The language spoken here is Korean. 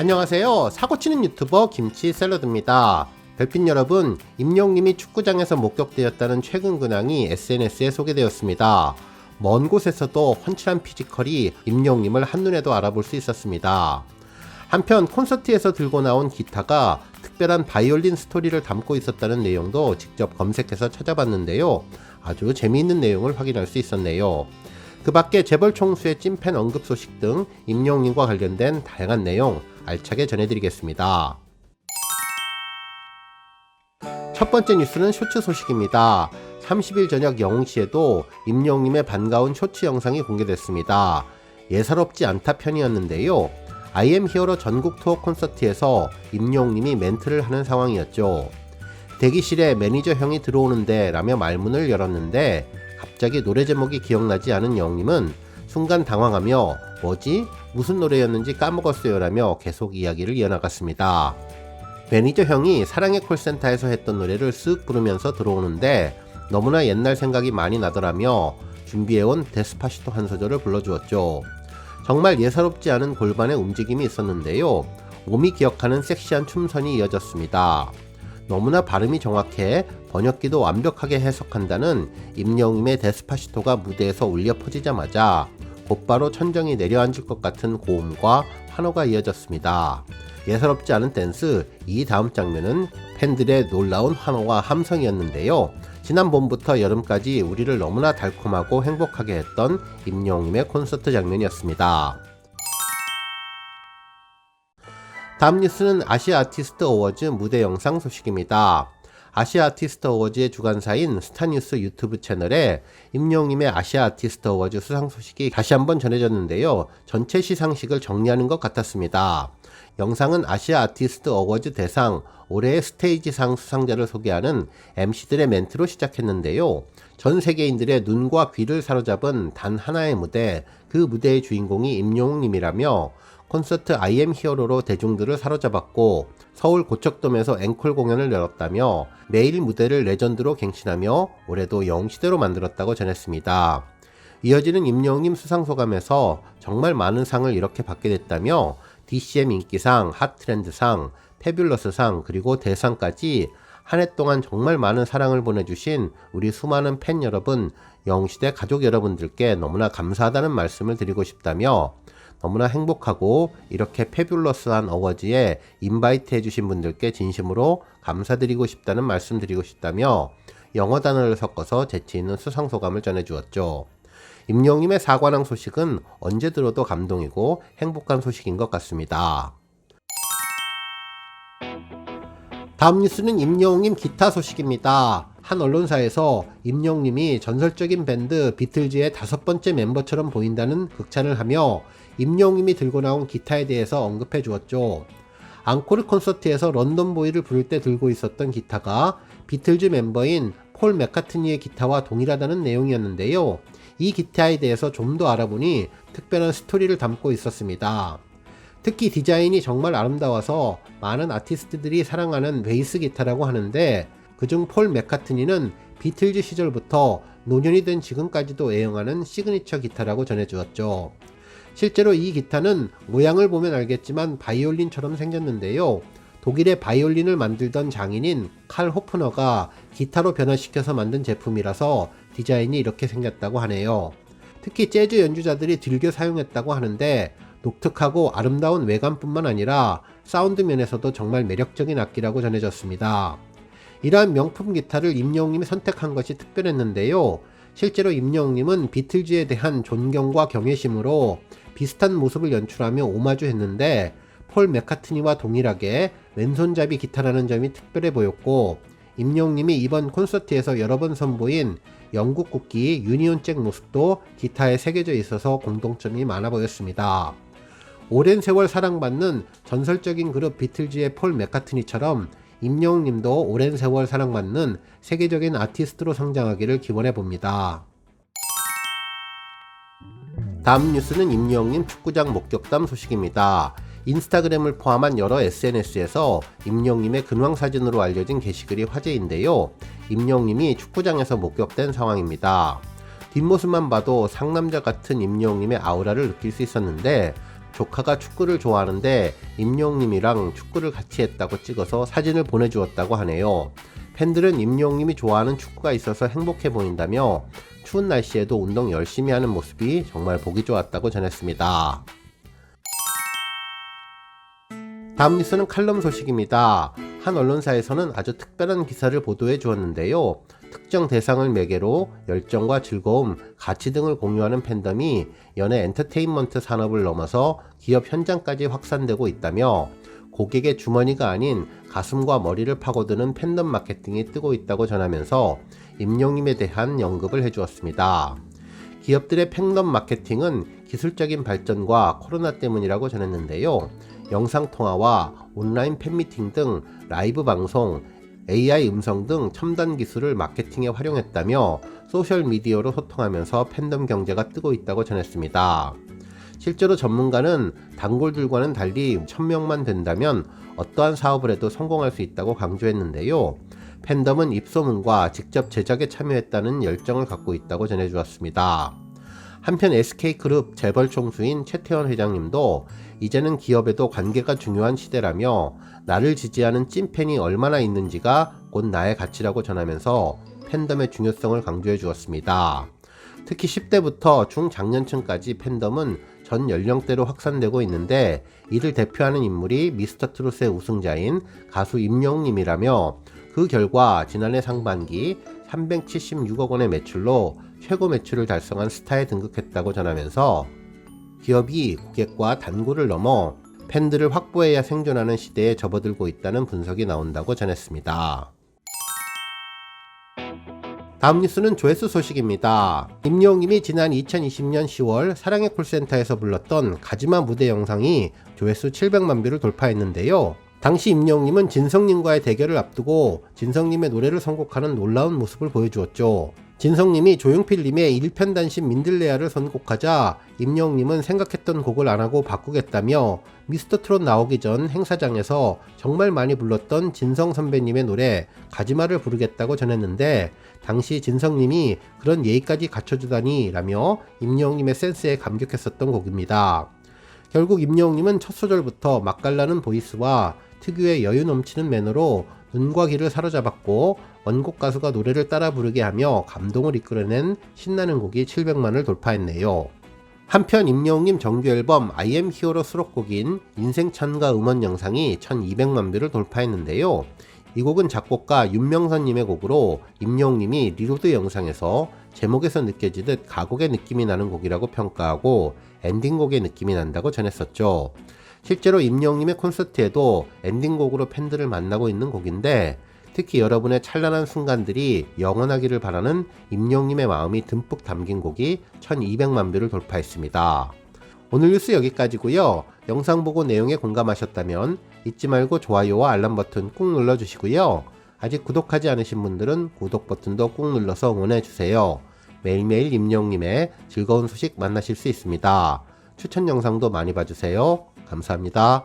안녕하세요. 사고치는 유튜버 김치 샐러드입니다. 별빛 여러분, 임용님이 축구장에서 목격되었다는 최근 근황이 SNS에 소개되었습니다. 먼 곳에서도 훤칠한 피지컬이 임용님을 한눈에도 알아볼 수 있었습니다. 한편 콘서트에서 들고 나온 기타가 특별한 바이올린 스토리를 담고 있었다는 내용도 직접 검색해서 찾아봤는데요. 아주 재미있는 내용을 확인할 수 있었네요. 그 밖에 재벌 총수의 찐팬 언급 소식 등 임용님과 관련된 다양한 내용 알차게 전해드리겠습니다. 첫 번째 뉴스는 쇼츠 소식입니다. 30일 저녁 0시에도 임용님의 반가운 쇼츠 영상이 공개됐습니다. 예사롭지 않다 편이었는데요. IM 히어로 전국 투어 콘서트에서 임용님이 멘트를 하는 상황이었죠. 대기실에 매니저 형이 들어오는데 라며 말문을 열었는데 갑자기 노래 제목이 기억나지 않은 영님은 순간 당황하며 뭐지? 무슨 노래였는지 까먹었어요 라며 계속 이야기를 이어나갔습니다. 매니저 형이 사랑의 콜센터에서 했던 노래를 쓱 부르면서 들어오는데 너무나 옛날 생각이 많이 나더라며 준비해온 데스파시토 한 소절을 불러주었죠. 정말 예사롭지 않은 골반의 움직임이 있었는데요. 몸이 기억하는 섹시한 춤선이 이어졌습니다. 너무나 발음이 정확해 번역기도 완벽하게 해석한다는 임영임의 데스파시토가 무대에서 울려 퍼지자마자 곧바로 천정이 내려앉을 것 같은 고음과 환호가 이어졌습니다. 예사롭지 않은 댄스, 이 다음 장면은 팬들의 놀라운 환호와 함성이었는데요. 지난 봄부터 여름까지 우리를 너무나 달콤하고 행복하게 했던 임영임의 콘서트 장면이었습니다. 다음 뉴스는 아시아 아티스트 어워즈 무대 영상 소식입니다. 아시아 아티스트 어워즈의 주관사인 스타뉴스 유튜브 채널에 임용님의 아시아 아티스트 어워즈 수상 소식이 다시 한번 전해졌는데요. 전체 시상식을 정리하는 것 같았습니다. 영상은 아시아 아티스트 어워즈 대상 올해의 스테이지상 수상자를 소개하는 MC들의 멘트로 시작했는데요. 전 세계인들의 눈과 귀를 사로잡은 단 하나의 무대, 그 무대의 주인공이 임용님이라며 콘서트 I am 히어로로 대중들을 사로잡았고 서울 고척돔에서 앵콜 공연을 열었다며 매일 무대를 레전드로 갱신하며 올해도 영시대로 만들었다고 전했습니다. 이어지는 임영님 수상소감에서 정말 많은 상을 이렇게 받게 됐다며 DCM 인기상, 핫트렌드상, 페뷸러스상, 그리고 대상까지 한 해 동안 정말 많은 사랑을 보내주신 우리 수많은 팬 여러분, 영시대 가족 여러분들께 너무나 감사하다는 말씀을 드리고 싶다며 너무나 행복하고 이렇게 페뷸러스한 어워즈에 인바이트 해주신 분들께 진심으로 감사드리고 싶다는 말씀 드리고 싶다며 영어 단어를 섞어서 재치 있는 수상 소감을 전해 주었죠. 임영님의 사관왕 소식은 언제 들어도 감동이고 행복한 소식인 것 같습니다. 다음 뉴스는 임영웅님 기타 소식입니다. 한 언론사에서 임영웅님이 전설적인 밴드 비틀즈의 다섯 번째 멤버처럼 보인다는 극찬을 하며 임영웅님이 들고 나온 기타에 대해서 언급해 주었죠. 앙코르 콘서트에서 런던 보이를 부를 때 들고 있었던 기타가 비틀즈 멤버인 폴 맥카트니의 기타와 동일하다는 내용이었는데요. 이 기타에 대해서 좀 더 알아보니 특별한 스토리를 담고 있었습니다. 특히 디자인이 정말 아름다워서 많은 아티스트들이 사랑하는 베이스 기타라고 하는데 그중 폴 맥카트니는 비틀즈 시절부터 노년이 된 지금까지도 애용하는 시그니처 기타라고 전해주었죠. 실제로 이 기타는 모양을 보면 알겠지만 바이올린처럼 생겼는데요. 독일의 바이올린을 만들던 장인인 칼 호프너가 기타로 변화시켜서 만든 제품이라서 디자인이 이렇게 생겼다고 하네요. 특히 재즈 연주자들이 즐겨 사용했다고 하는데 독특하고 아름다운 외관뿐만 아니라 사운드 면에서도 정말 매력적인 악기라고 전해졌습니다. 이러한 명품 기타를 임영웅님이 선택한 것이 특별했는데요. 실제로 임영웅님은 비틀즈에 대한 존경과 경외심으로 비슷한 모습을 연출하며 오마주했는데 폴 맥카트니와 동일하게 왼손잡이 기타라는 점이 특별해 보였고 임영웅님이 이번 콘서트에서 여러 번 선보인 영국 국기 유니온 잭 모습도 기타에 새겨져 있어서 공동점이 많아 보였습니다. 오랜 세월 사랑받는 전설적인 그룹 비틀즈의 폴 맥카트니처럼 임영웅님도 오랜 세월 사랑받는 세계적인 아티스트로 성장하기를 기원해 봅니다. 다음 뉴스는 임영웅님 축구장 목격담 소식입니다. 인스타그램을 포함한 여러 SNS에서 임영웅님의 근황 사진으로 알려진 게시글이 화제인데요. 임영웅님이 축구장에서 목격된 상황입니다. 뒷모습만 봐도 상남자 같은 임영웅님의 아우라를 느낄 수 있었는데 조카가 축구를 좋아하는데 임영님이랑 축구를 같이 했다고 찍어서 사진을 보내주었다고 하네요. 팬들은 임영님이 좋아하는 축구가 있어서 행복해 보인다며 추운 날씨에도 운동 열심히 하는 모습이 정말 보기 좋았다고 전했습니다. 다음 뉴스는 칼럼 소식입니다. 한 언론사에서는 아주 특별한 기사를 보도해 주었는데요. 특정 대상을 매개로 열정과 즐거움, 가치 등을 공유하는 팬덤이 연예 엔터테인먼트 산업을 넘어서 기업 현장까지 확산되고 있다며 고객의 주머니가 아닌 가슴과 머리를 파고드는 팬덤 마케팅이 뜨고 있다고 전하면서 임용님에 대한 언급을 해주었습니다. 기업들의 팬덤 마케팅은 기술적인 발전과 코로나 때문이라고 전했는데요. 영상통화와 온라인 팬미팅 등 라이브 방송, AI 음성 등 첨단 기술을 마케팅에 활용했다며 소셜미디어로 소통하면서 팬덤 경제가 뜨고 있다고 전했습니다. 실제로 전문가는 단골들과는 달리 1000명만 된다면 어떠한 사업을 해도 성공할 수 있다고 강조했는데요. 팬덤은 입소문과 직접 제작에 참여했다는 열정을 갖고 있다고 전해주었습니다. 한편 SK그룹 재벌 총수인 최태원 회장님도 이제는 기업에도 관계가 중요한 시대라며 나를 지지하는 찐팬이 얼마나 있는지가 곧 나의 가치라고 전하면서 팬덤의 중요성을 강조해 주었습니다. 특히 10대부터 중장년층까지 팬덤은 전 연령대로 확산되고 있는데 이를 대표하는 인물이 미스터 트롯의 우승자인 가수 임영님이라며 그 결과 지난해 상반기 376억 원의 매출로 최고 매출을 달성한 스타에 등극했다고 전하면서 기업이 고객과 단골을 넘어 팬들을 확보해야 생존하는 시대에 접어들고 있다는 분석이 나온다고 전했습니다. 다음 뉴스는 조회수 소식입니다. 임영님이 지난 2020년 10월 사랑의 콜센터에서 불렀던 가지마 무대 영상이 조회수 700만 뷰를 돌파했는데요. 당시 임영님은 진성님과의 대결을 앞두고 진성님의 노래를 선곡하는 놀라운 모습을 보여주었죠. 진성님이 조용필님의 일편단심 민들레아를 선곡하자 임영님은 생각했던 곡을 안 하고 바꾸겠다며 미스터 트롯 나오기 전 행사장에서 정말 많이 불렀던 진성 선배님의 노래 가지마를 부르겠다고 전했는데 당시 진성님이 그런 예의까지 갖춰주다니 라며 임영님의 센스에 감격했었던 곡입니다. 결국 임영웅님은 첫 소절부터 맛깔나는 보이스와 특유의 여유 넘치는 매너로 눈과 귀를 사로잡았고 원곡 가수가 노래를 따라 부르게 하며 감동을 이끌어낸 신나는 곡이 700만을 돌파했네요. 한편 임영웅님 정규 앨범 I am 히어로 수록곡인 인생 찬가 음원 영상이 1200만 뷰를 돌파했는데요. 이 곡은 작곡가 윤명선님의 곡으로 임영웅님이 리로드 영상에서 제목에서 느껴지듯 가곡의 느낌이 나는 곡이라고 평가하고 엔딩곡의 느낌이 난다고 전했었죠. 실제로 임영웅님의 콘서트에도 엔딩곡으로 팬들을 만나고 있는 곡인데 특히 여러분의 찬란한 순간들이 영원하기를 바라는 임영웅님의 마음이 듬뿍 담긴 곡이 1200만 뷰를 돌파했습니다. 오늘 뉴스 여기까지고요. 영상 보고 내용에 공감하셨다면 잊지 말고 좋아요와 알람 버튼 꾹 눌러주시고요. 아직 구독하지 않으신 분들은 구독 버튼도 꾹 눌러서 응원해주세요. 매일매일 임영님의 즐거운 소식 만나실 수 있습니다. 추천 영상도 많이 봐주세요. 감사합니다.